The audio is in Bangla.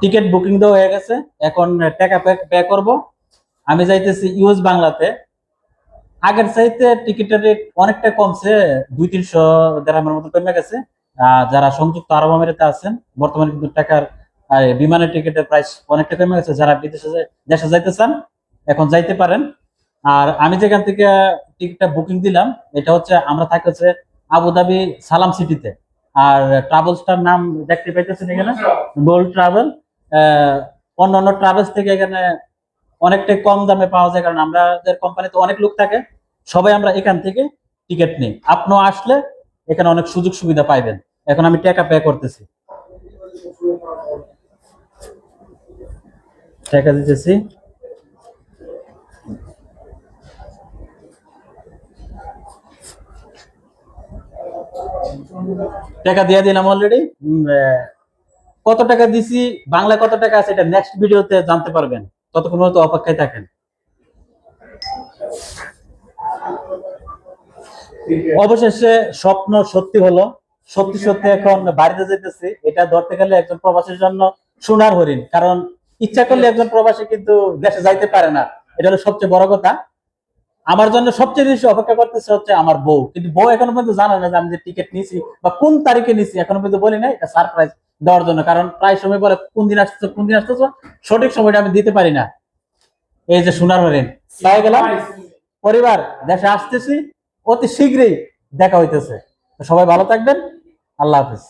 টিকিট বুকিং দেওয়া হয়ে গেছে। এখন টাকা পে করব। আমি যাইতেছি ইউএস বাংলাতে। আগের চাইতে টিকিটের রেট অনেকটা কমছে, দুই তিনশো দেড়ামের মতো কমে গেছে। যারা সংযুক্ত আরব আমিরাতে আছেন, বর্তমানে কিন্তু টাকার বিমানের টিকিটের প্রাইস অনেকটা কমে গেছে। যারা বিদেশে দেশে যাইতে চান, এখন যাইতে পারেন। আর আমি যেখান থেকে টিকিটটা বুকিং দিলাম, এটা হচ্ছে আমরা থাকি হচ্ছে আবুধাবি সালাম সিটিতে। আর ট্রাভেলসটার নাম দেখতে পাইতেছেন এখানে? গোল্ড ট্রাভেল অন্য অন্য ট্রাভেলস থেকে এখানে অনেকটাই কম দামে পাওয়া যায়, কারণ আমাদের কোম্পানিতে অনেক লোক থাকে, সবাই আমরা এখান থেকে টিকিট নিই। আপনিও আসলে এখানে অনেক সুযোগ সুবিধা পাইবেন। এখন আমি টাকা পে করতেছি। টাকা দিতেছি। টাকা দিয়ে দিলাম অলরেডি কত টাকা দিছি বাংলা কত টাকা আছে, এটা নেক্সট ভিডিওতে জানতে পারবেন। ততক্ষণ মতো অপেক্ষায় থাকেন। অবশেষে স্বপ্ন সত্যি হলো। সত্যি সত্যি এখন বাড়িতে যেতেছি এটা ধরতে গেলে একজন প্রবাসীর জন্য সোনার হরিণ। কারণ ইচ্ছা করলে একজন প্রবাসী কিন্তু দেশে যাইতে পারে না। এটা হলো সবচেয়ে বড় কথা। আমার জন্য সবচেয়ে বেশি অপেক্ষা করতেছে হচ্ছে আমার বউ। কিন্তু বউ এখনও পর্যন্ত জানে না যে আমি যে টিকিট নিছি বা কোন তারিখে নিছি এখনও পর্যন্ত বলি না এটা সারপ্রাইজ দেওয়ার জন্য। কারণ প্রায় সময় বলে, কোন দিন আসতেছো, কোন দিন আসতেছো? সঠিক সময়টা আমি দিতে পারি না। এই যে সোনার হরিণ তাই গেলাম? পরিবার, দেশে আসতেছি, অতি শীঘ্রই দেখা হইতেছে। সবাই ভালো থাকবেন। আল্লাহ হাফিজ।